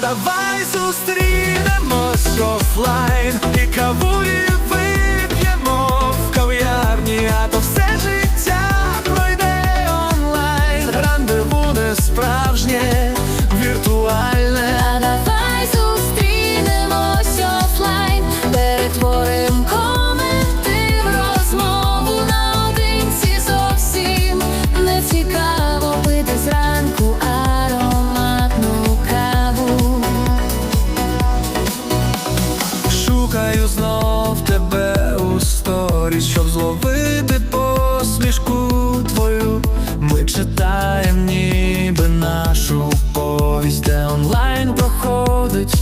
Давай зустрінемось офлайн. горіть, щоб зловити посмішку твою. Ми читаємо ніби нашу повість, де онлайн проходить.